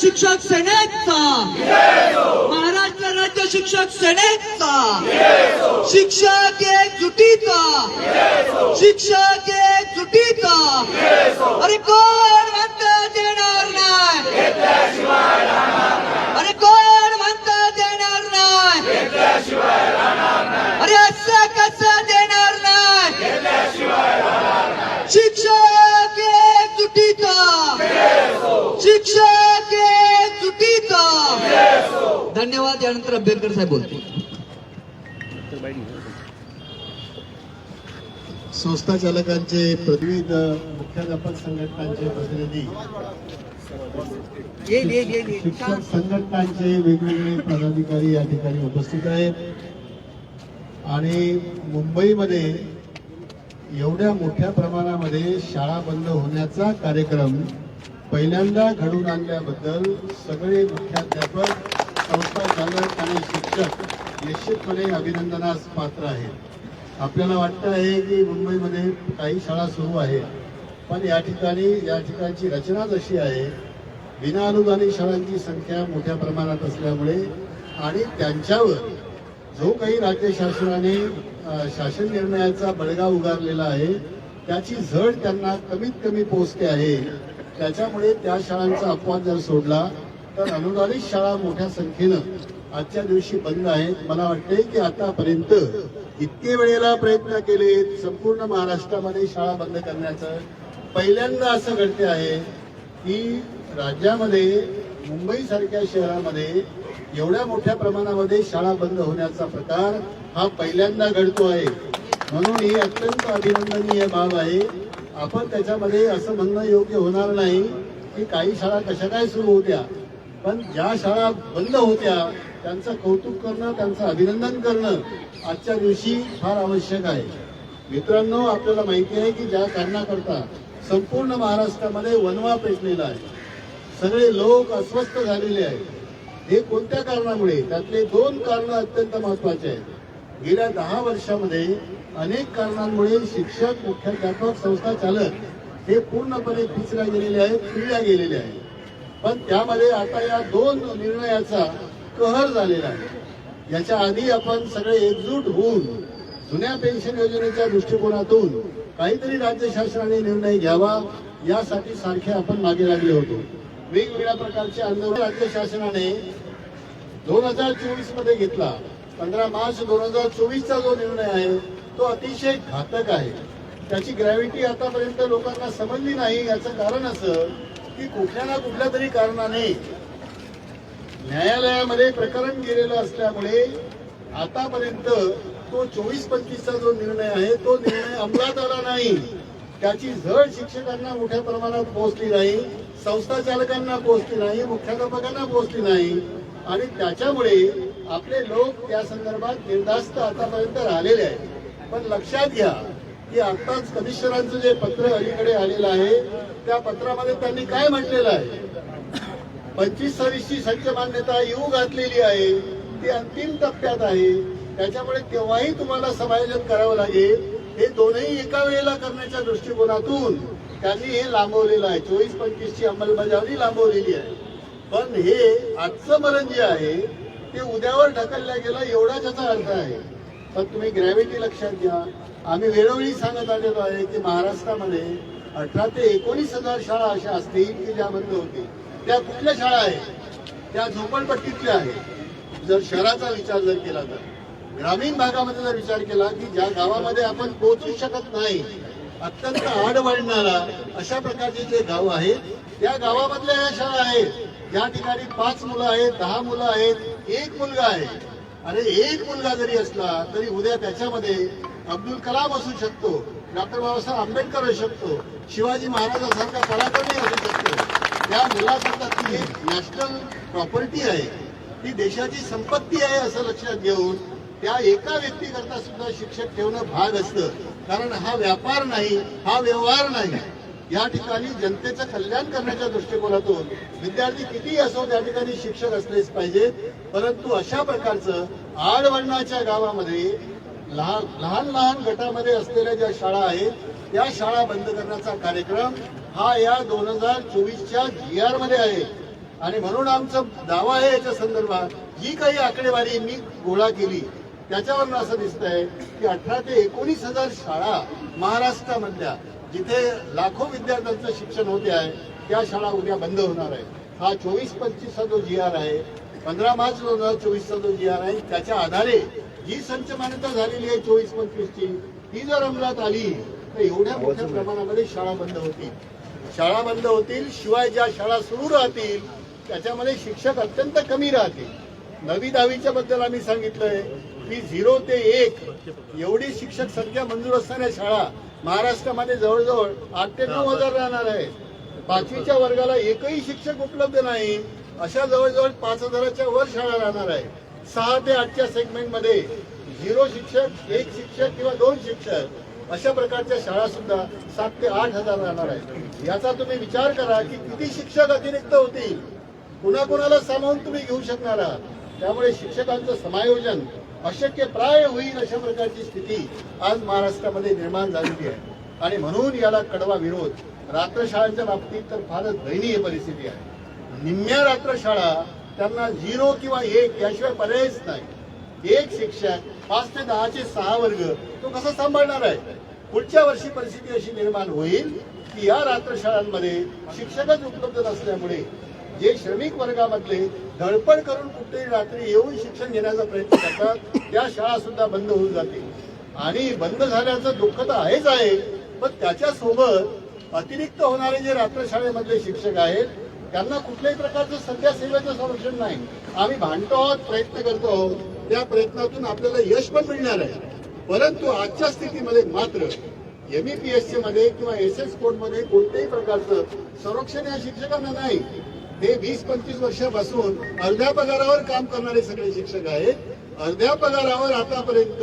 शिक्षक सेनेचा. महाराष्ट्र राज्य शिक्षक सेनेचा. शिक्षक एकजुटीचा शिक्षक एकजुटीचा अरे कोण म्हणत देणार नाही? अरे कोण म्हणत देणार नाही? अरे असं कसं देणार नाही? शिक्षक एकजुटीचा शिक्षक धन्यवाद यानंतर आंबेडकर साहेब बोलतील. संस्था चालकांचे प्रतिनिधी मुख्याध्यापक संघटनांचे प्रतिनिधी शिक्षक संघटनांचे वेगवेगळे पदाधिकारी या ठिकाणी उपस्थित आहेत. आणि मुंबईमध्ये एवढ्या मोठ्या प्रमाणामध्ये शाळा बंद होण्याचा कार्यक्रम पहिल्यांदा घडून आणल्याबद्दल सगळे मुख्याध्यापक संस्था चालक आणि शिक्षक निश्चितपणे अभिनंदनास पात्र आहेत. आपल्याला वाटतं आहे की मुंबईमध्ये काही शाळा सुरू आहेत पण या ठिकाणी या ठिकाणची रचनाच अशी आहे विनाअनुदानित शाळांची संख्या मोठ्या प्रमाणात असल्यामुळे आणि त्यांच्यावर जो काही राज्य शासनाने शासन निर्णयाचा बडगा उगारलेला आहे त्याची झड त्यांना कमीत कमी पोचते आहे. त्याच्यामुळे त्या शाळांचा अपवाद जर सोडला तर अनुदानित शाळा मोठ्या संख्येनं आजच्या दिवशी बंद आहेत. मला वाटते की आतापर्यंत इतके वेळेला प्रयत्न केले संपूर्ण महाराष्ट्रामध्ये शाळा बंद करण्याचं. पहिल्यांदा असं घडते आहे की राज्यामध्ये मुंबई सारख्या शहरामध्ये एवढ्या मोठ्या प्रमाणामध्ये शाळा बंद होण्याचा प्रकार हा पहिल्यांदा घडतो आहे. म्हणून ही अत्यंत अभिनंदनीय बाब आहे. आपण त्याच्यामध्ये असं म्हणणं योग्य होणार नाही की काही शाळा कशा काय सुरू होत्या. पण ज्या शाळा बंद होत्या त्यांचं कौतुक करणं त्यांचं अभिनंदन करणं आजच्या दिवशी फार आवश्यक आहे. मित्रांनो आपल्याला माहिती आहे की ज्या कारणाकरता संपूर्ण महाराष्ट्रामध्ये वनवा पेटलेला आहे. सगळे लोक अस्वस्थ झालेले आहेत. हे कोणत्या कारणामुळे? त्यातले दोन कारण अत्यंत महत्त्वाचे आहेत. गेल्या दहा वर्षामध्ये अनेक कारणांमुळे शिक्षक मुख्याध्यापक संस्था चालक हे पूर्णपणे पिचल्या गेलेले आहेत पिळल्या गेलेले आहेत. पण त्यामध्ये आता या दोन निर्णयाचा कहर झालेला आहे. याच्या आधी आपण सगळे एकजूट होऊन जुन्या पेन्शन योजनेच्या दृष्टिकोनातून काहीतरी राज्य शासनाने निर्णय घ्यावा यासाठी सारखे आपण मागे लागले होतो. वेगवेगळ्या प्रकारचे आंदोलन राज्य शासनाने दोन हजार चोवीसमध्ये घेतला. पंधरा मार्च दोन हजार चोवीसचा जो निर्णय आहे तो अतिशय घातक आहे. त्याची ग्रॅव्हिटी आतापर्यंत लोकांना समजली नाही याचं कारण असं की कुठल्या ना कुठल्या तरी कारणाने न्यायालयामध्ये प्रकरण गेलेलं असल्यामुळे आतापर्यंत तो चोवीस पंचवीसचा जो निर्णय आहे तो निर्णय अंमलात आला नाही. त्याची झळ शिक्षकांना मोठ्या प्रमाणात पोहोचली नाही संस्था चालकांना पोहोचली नाही मुख्याध्यापकांना पोहोचली नाही. आणि त्याच्यामुळे आपले लोक त्या संदर्भात निर्धास्त आतापर्यंत राहिलेले आहेत. पण लक्षात घ्या की आताच कमिशनरांचं जे पत्र अलीकडे आलेलं आहे त्या पत्रामध्ये त्यांनी काय म्हटलेलं आहे? पंचवीस सव्वीसची सज्ज मान्यता येऊ घातलेली आहे ती अंतिम टप्प्यात आहे. त्याच्यामुळे तेव्हाही तुम्हाला समायोजन करावं लागेल. हे दोनही एका वेळेला करण्याच्या दृष्टिकोनातून त्यांनी हे लांबवलेलं आहे. चोवीस पंचवीसची अंमलबजावणी लांबवलेली आहे. पण हे आजचं मरण जे आहे ते उद्यावर ढकलल्या गेलं एवढा त्याचा अर्थ आहे. पण तुम्ही ग्रॅव्हिटी लक्षात घ्या. आम्ही वेळोवेळी सांगत आलेलो आहे की महाराष्ट्रामध्ये अठरा ते एकोणीस हजार शाळा अशा असतील की ज्या बंद होतील. त्या कुठल्या शाळा आहेत? त्या झोपडपट्टीतल्या आहेत. जर शहराचा विचार जर केला तर. ग्रामीण भागामध्ये जर विचार केला की ज्या गावामध्ये आपण पोहोचू शकत नाही अत्यंत आडवाढणारा अशा प्रकारचे जे गाव आहेत त्या गावामधल्या ह्या शाळा आहेत. या ठिकाणी पाच मुलं आहेत दहा मुलं आहेत एक मुलगा आहे. अरे एक मुलगा जरी असला तरी उद्या त्याच्यामध्ये अब्दुल कलाम असू शकतो डॉक्टर बाबासाहेब आंबेडकर असू शकतो शिवाजी महाराजांसारखा पराक्रमी असू शकतो त्या मुलाकरता ती एक नॅशनल प्रॉपर्टी आहे. ती देशाची संपत्ती आहे असं लक्षात घेऊन त्या एका व्यक्तीकरता सुद्धा शिक्षक ठेवणं भाग असतं. कारण हा व्यापार नाही हा व्यवहार नाही. या ठिकाणी जनतेचं कल्याण करण्याच्या दृष्टिकोनातून विद्यार्थी कितीही असो त्या ठिकाणी शिक्षक असलेच पाहिजेत. परंतु अशा प्रकारचं आडवळणाच्या गावामध्ये लहान लहान लहान गटामध्ये असलेल्या ज्या शाळा आहेत त्या शाळा बंद करण्याचा कार्यक्रम हा या दोन हजार चोवीसच्या जी आरमध्ये आहे. आणि म्हणून आमचा दावा आहे याच्या संदर्भात जी काही आकडेवारी मी गोळा केली. त्याच्यावरून असं दिसतंय की अठरा ते एकोणीस हजार शाळा महाराष्ट्रामधल्या जिथे लाखो विद्यार्थ्यांचं शिक्षण होते आहे त्या शाळा उद्या बंद होणार आहे. हा चोवीस पंचवीसचा जो जी आर आहे पंधरा मार्च दोन हजार चोवीसचा जो जी आर आहे त्याच्या आधारे जी संच मान्यता झालेली आहे चोवीस पंचवीसची ती जर अंमलात आली तर एवढ्या मोठ्या प्रमाणामध्ये शाळा बंद होतील. शाळा बंद होतील शिवाय ज्या शाळा सुरू राहतील त्याच्यामध्ये शिक्षक अत्यंत कमी राहतील. नवी दहावीच्या बद्दल आम्ही सांगितलंय की झिरो ते एक एवढी शिक्षक संख्या मंजूर असणाऱ्या शाळा महाराष्ट्रामध्ये जवळजवळ आठ ते नऊ हजार राहणार आहे पाचवीच्या वर्गाला एकही शिक्षक उपलब्ध नाही अशा जवळजवळ पाच हजाराच्या वर शाळा राहणार आहे सहा ते आठच्या सेगमेंटमध्ये झिरो शिक्षक एक शिक्षक किंवा दोन शिक्षक अशा प्रकारच्या शाळा सुद्धा सात ते आठ हजार राहणार आहेत. याचा तुम्ही विचार करा की किती शिक्षक अतिरिक्त होतील? कुणाकुणाला सामावून तुम्ही घेऊ शकणार आहात? त्यामुळे शिक्षकांचं समायोजन अशक्य प्राय होईल अशा प्रकारची स्थिती आज महाराष्ट्रामध्ये निर्माण झालेली आहे. आणि म्हणून याला कडवा विरोध रात्रशाळांच्या बाबतीत तर फारच दयनीय परिस्थिती आहे. निम्म्या रात्रशाळा त्यांना झिरो किंवा एक याशिवाय पर्यायच नाही. एक शिक्षक पाच ते दहाचे सहा वर्ग तो कसा सांभाळणार आहे? पुढच्या वर्षी परिस्थिती अशी निर्माण होईल की या रात्रशाळांमध्ये शिक्षकच उपलब्ध नसल्यामुळे जे श्रमिक वर्गामधले धडपड करून कुठेही रात्री येऊन शिक्षण घेण्याचा प्रयत्न करतात त्या शाळा सुद्धा बंद होऊन जातील. आणि बंद झाल्याचं दुःख तर आहेच आहे पण त्याच्यासोबत अतिरिक्त होणारे जे रात्रशाळेमधले शिक्षक आहेत त्यांना कुठल्याही प्रकारचं सध्या सेवेचं संरक्षण नाही. आम्ही भांडतो आहोत प्रयत्न करतो आहोत. त्या प्रयत्नातून आपल्याला यश पण मिळणार आहे. परंतु आजच्या स्थितीमध्ये मात्र एमईपीएससी मध्ये किंवा एस एस कोडमध्ये कोणत्याही प्रकारचं संरक्षण या शिक्षकांना नाही. ते वीस पंचवीस वर्षापासून अर्ध्या पगारावर काम करणारे सगळे शिक्षक आहेत. अर्ध्या पगारावर आतापर्यंत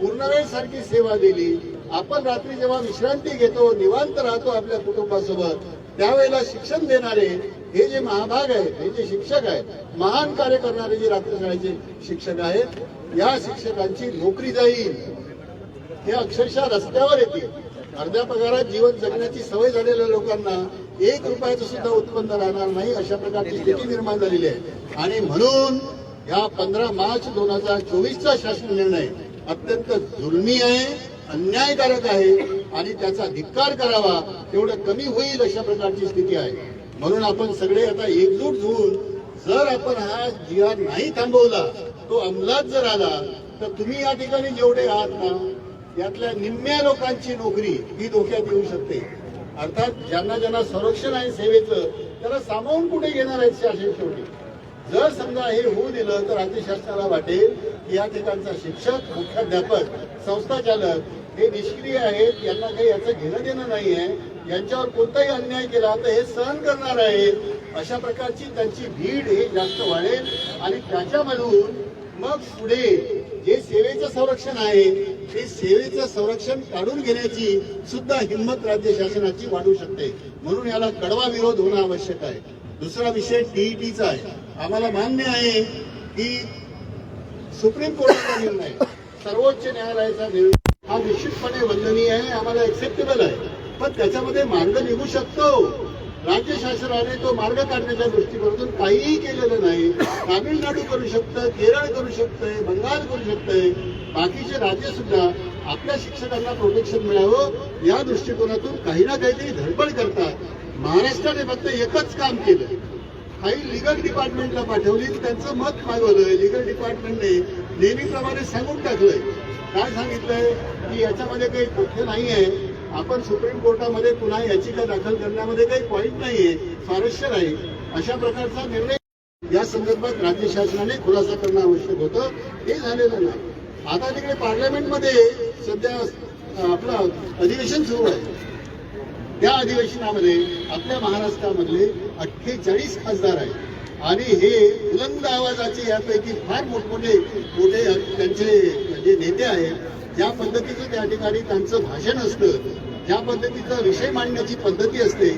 पूर्णवेळ सारखी सेवा दिली. आपण रात्री जेव्हा विश्रांती घेतो निवांत राहतो आपल्या कुटुंबासोबत त्यावेळेला शिक्षण देणारे हे जे महाभाग आहेत हे जे शिक्षक आहेत महान कार्य करणारे जे रात्रशाळेचे शिक्षक आहेत या शिक्षकांची नोकरी जाईल. हे अक्षरशः रस्त्यावर येतील. अर्ध्या पगारात जीवन जगण्याची सवय झालेल्या लोकांना एक रुपयाचं सुद्धा उत्पन्न राहणार नाही अशा प्रकारची स्थिती निर्माण झालेली आहे. आणि म्हणून या पंधरा मार्च दोन हजार चोवीसचा शासन निर्णय अत्यंत जुलमी आहे अन्यायकारक आहे आणि त्याचा धिक्कार करावा तेवढं कमी होईल अशा प्रकारची स्थिती आहे. म्हणून आपण सगळे आता एकजूट होऊन जर आपण हा जिहाद नाही थांबवला तो अंमलात जर आला तर तुम्ही या ठिकाणी जेवढे आहात ना यातल्या निम्म्या लोकांची नोकरी ही धोक्यात येऊ शकते. अर्थात ज्यांना ज्यांना संरक्षण आहे सेवेचं त्याला सामावून कुठे घेणार आहेत शासन शेवटी? जर समजा हे होऊ दिलं तर राज्य शासनाला वाटेल की या ठिकाणचा शिक्षक मुख्याध्यापक संस्थाचालक हे निष्क्रिय आहेत यांना काही याचं घेणं देणं नाही आहे यांच्यावर कोणताही अन्याय केला तर हे सहन करणार आहेत. अशा प्रकारची त्यांची भीड हे जास्त वाढेल आणि त्याच्यामधून मग पुढे जे सेवेचं संरक्षण आहे ते सेवेचं संरक्षण काढून घेण्याची सुद्धा हिंमत राज्य शासनाची वाढू शकते. म्हणून याला कडवा विरोध होणं आवश्यक आहे. दुसरा विषय टीईटीचा आहे. आम्हाला मान्य आहे की सुप्रीम कोर्टाचा निर्णय सर्वोच्च न्यायालयाचा निर्णय निश्चितपणे वंदनीय आहे आम्हाला एक्सेप्टेबल आहे. पण त्याच्यामध्ये मार्ग निघू शकतो. राज्य शासनाने तो मार्ग काढण्याच्या दृष्टीकोनातून काहीही केलेलं नाही. तामिळनाडू करू शकतं केरळ करू शकतंय बंगाल करू शकतंय. बाकीचे राज्य सुद्धा आपल्या शिक्षकांना प्रोटेक्शन मिळावं या दृष्टिकोनातून काही ना काहीतरी धडपड करतात. महाराष्ट्राने फक्त एकच काम केलं. काही लिगल डिपार्टमेंटला पाठवली त्यांचं मत मागवलंय लिगल डिपार्टमेंटने नेहमीप्रमाणे सांगून टाकलंय. काय सांगितलंय की याच्यामध्ये काही तथ्य नाहीये. आपण सुप्रीम कोर्टामध्ये पुन्हा याचिका दाखल करण्यामध्ये काही पॉईंट नाहीये. स्वारस्य नाही. अशा प्रकारचा निर्णय या संदर्भात राज्य शासनाने खुलासा करणं आवश्यक होतं. हे झालेलं नाही. आता तिकडे पार्लमेंटमध्ये सध्या आपलं अधिवेशन सुरू आहे. त्या अधिवेशनामध्ये आपल्या महाराष्ट्रामधले अठ्ठेचाळीस खासदार आहेत. आणि हे बुलंद आवाजाचे यापैकी फार मोठमोठे मोठे त्यांचे जे नेते आहेत ज्या पद्धतीचं त्या ठिकाणी त्यांचं भाषण असतं ज्या पद्धतीचा विषय मांडण्याची पद्धती असते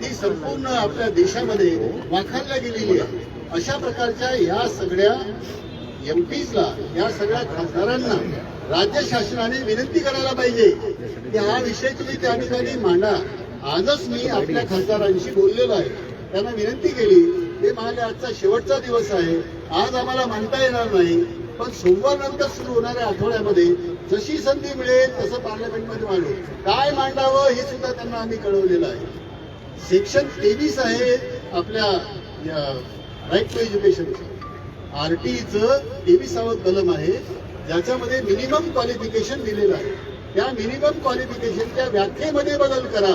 ती संपूर्ण आपल्या देशामध्ये वाखाणल्या गेलेली आहे. अशा प्रकारच्या या सगळ्या एम पीजला या सगळ्या खासदारांना राज्य शासनाने विनंती करायला पाहिजे की हा विषय तुम्ही त्या ठिकाणी मांडा. आजच मी आपल्या खासदारांशी बोललेलो आहे. त्यांना विनंती केली ते म्हणाले आजचा शेवटचा दिवस आहे. आज आम्हाला मांडता येणार नाही. पण सोमवार नंतर सुरू होणाऱ्या आठवड्यामध्ये जशी संधी मिळेल तसं पार्लमेंटमध्ये मांडू काय मांडावं हे सुद्धा त्यांना आम्ही कळवलेलं आहे. सेक्शन तेवीस आहे आपल्या राईट टू एज्युकेशनचं आर टीचं तेवीसावं कलम आहे. ज्याच्यामध्ये मिनिमम क्वालिफिकेशन दिलेलं आहे. त्या मिनिमम क्वालिफिकेशनच्या व्याख्येमध्ये बदल करा.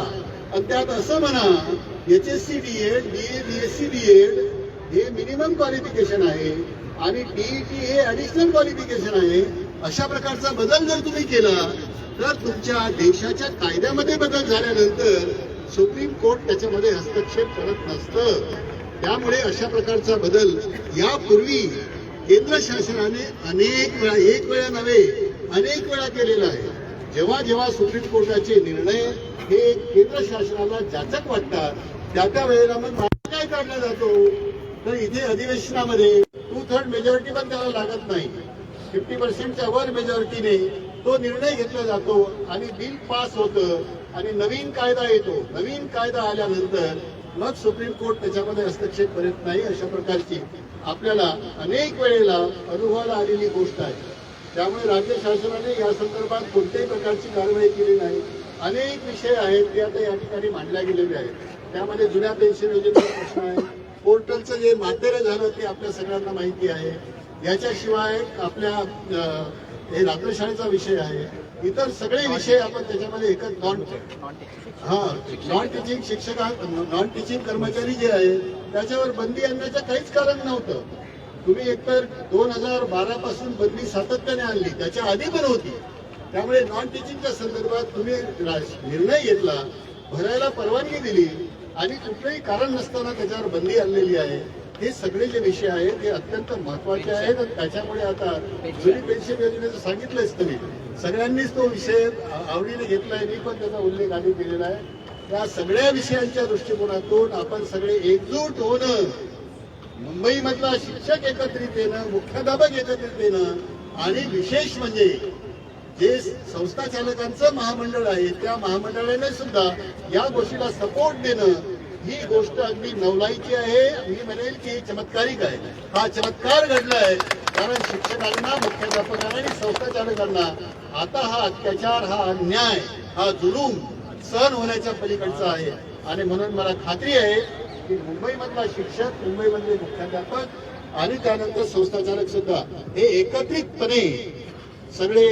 आणि त्यात असं म्हणा H S C D Ed B A B S C D Ed हे मिनिमम क्वालिफिकेशन आहे. आणि टीईटी हे ऍडिशनल क्वालिफिकेशन आहे. अशा प्रकारचा बदल जर तुम्ही केला तर तुमच्या देशाच्या कायद्यामध्ये बदल झाल्यानंतर सुप्रीम कोर्ट त्याच्यामध्ये हस्तक्षेप करत नसतं. त्यामुळे अशा प्रकारचा बदल यापूर्वी केंद्र शासनाने अनेक वेळा एक वेळा नव्हे अनेक वेळा केलेला आहे. जेव्हा जेव्हा सुप्रीम कोर्टाचे निर्णय हे केंद्र शासनाला जाचक वाटतात त्या त्या वेळेला मग काय काढला जातो? तर इथे अधिवेशनामध्ये टू थर्ड मेजॉरिटी पण त्याला लागत नाही. फिफ्टी पर्सेंटच्या वर मेजॉरिटीने तो निर्णय घेतला जातो आणि बिल पास होतं आणि नवीन कायदा येतो. नवीन कायदा आल्यानंतर मग सुप्रीम कोर्ट त्याच्यामध्ये हस्तक्षेप करत नाही अशा प्रकारची आपल्याला अनेक वेळेला अनुभवाला आलेली गोष्ट आहे. त्यामुळे राज्य शासनाने या संदर्भात कोणत्याही प्रकारची कारवाई केली नाही. अनेक विषय आहेत ते आता या ठिकाणी मांडल्या गेलेले आहेत. त्यामध्ये जुन्या पेन्शन योजनेचा प्रश्न आहे. पोर्टलचं जे मातेरे झालं ते आपल्या सगळ्यांना माहिती आहे. याच्याशिवाय आपल्या हे रात्रशाळेचा विषय आहे. इतर सगळे विषय आपण त्याच्यामध्ये एकच नॉन हा नॉन टीचिंग शिक्षक नॉन टीचिंग कर्मचारी जे आहे त्याच्यावर बंदी आणण्याचं काहीच कारण नव्हतं. तुम्ही एकतर दोन हजार बारा पासून बंदी सातत्याने आणली त्याच्या आधी पण होती. त्यामुळे नॉन टीचिंगच्या संदर्भात तुम्ही निर्णय घेतला भरायला परवानगी दिली आणि कुठलंही कारण नसताना त्याच्यावर बंदी आणलेली आहे. हे सगळे जे विषय आहेत हे अत्यंत महत्त्वाचे आहेत. आणि त्याच्यामुळे आता जुनी पेन्शन योजनेचं सांगितलंच तुम्ही. सगळ्यांनीच तो विषय आवडीने घेतलाय. मी पण त्याचा उल्लेख आधी केलेला आहे. त्या सगळ्या विषयांच्या दृष्टिकोनातून आपण सगळे एकजूट होणं मुंबईमधला शिक्षक एकत्रित येणं मुख्याध्यापक एकत्रित येणं आणि विशेष म्हणजे जे संस्था चालकांचं महामंडळ आहे त्या महामंडळाने सुद्धा या गोष्टीला सपोर्ट देणं ही गोष्ट अगदी नवलाईची आहे. मी म्हणेल की चमत्कारिक आहे. हा चमत्कार घडलाय कारण शिक्षकांना मुख्याध्यापकांना आणि संस्था चालकांना आता हा अत्याचार हा अन्याय हा जुलूम सहन होण्याच्या पलीकडचा आहे. आणि म्हणून मला खात्री आहे की मुंबईमधला शिक्षक मुंबईमधले मुख्याध्यापक आणि त्यानंतर संस्थाचालक सुद्धा हे एकत्रितपणे सगळे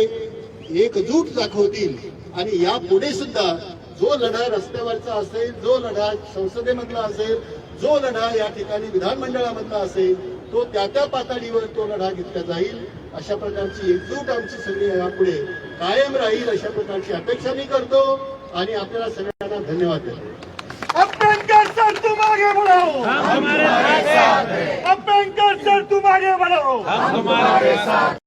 एकजूट दाखवतील. आणि यापुढे सुद्धा जो लढा रस्त्यावरचा असेल जो लढा संसदेमधला असेल जो लढा या ठिकाणी विधानमंडळामधला असेल तो त्या त्या पातळीवर तो लढा घेतला जाईल. अशा प्रकारची एकजूट आमची सगळी यापुढे कायम राहील अशा प्रकारची अपेक्षा मी करतो आणि आपल्याला सगळ्यांना धन्यवाद देतो. सर हैं. सर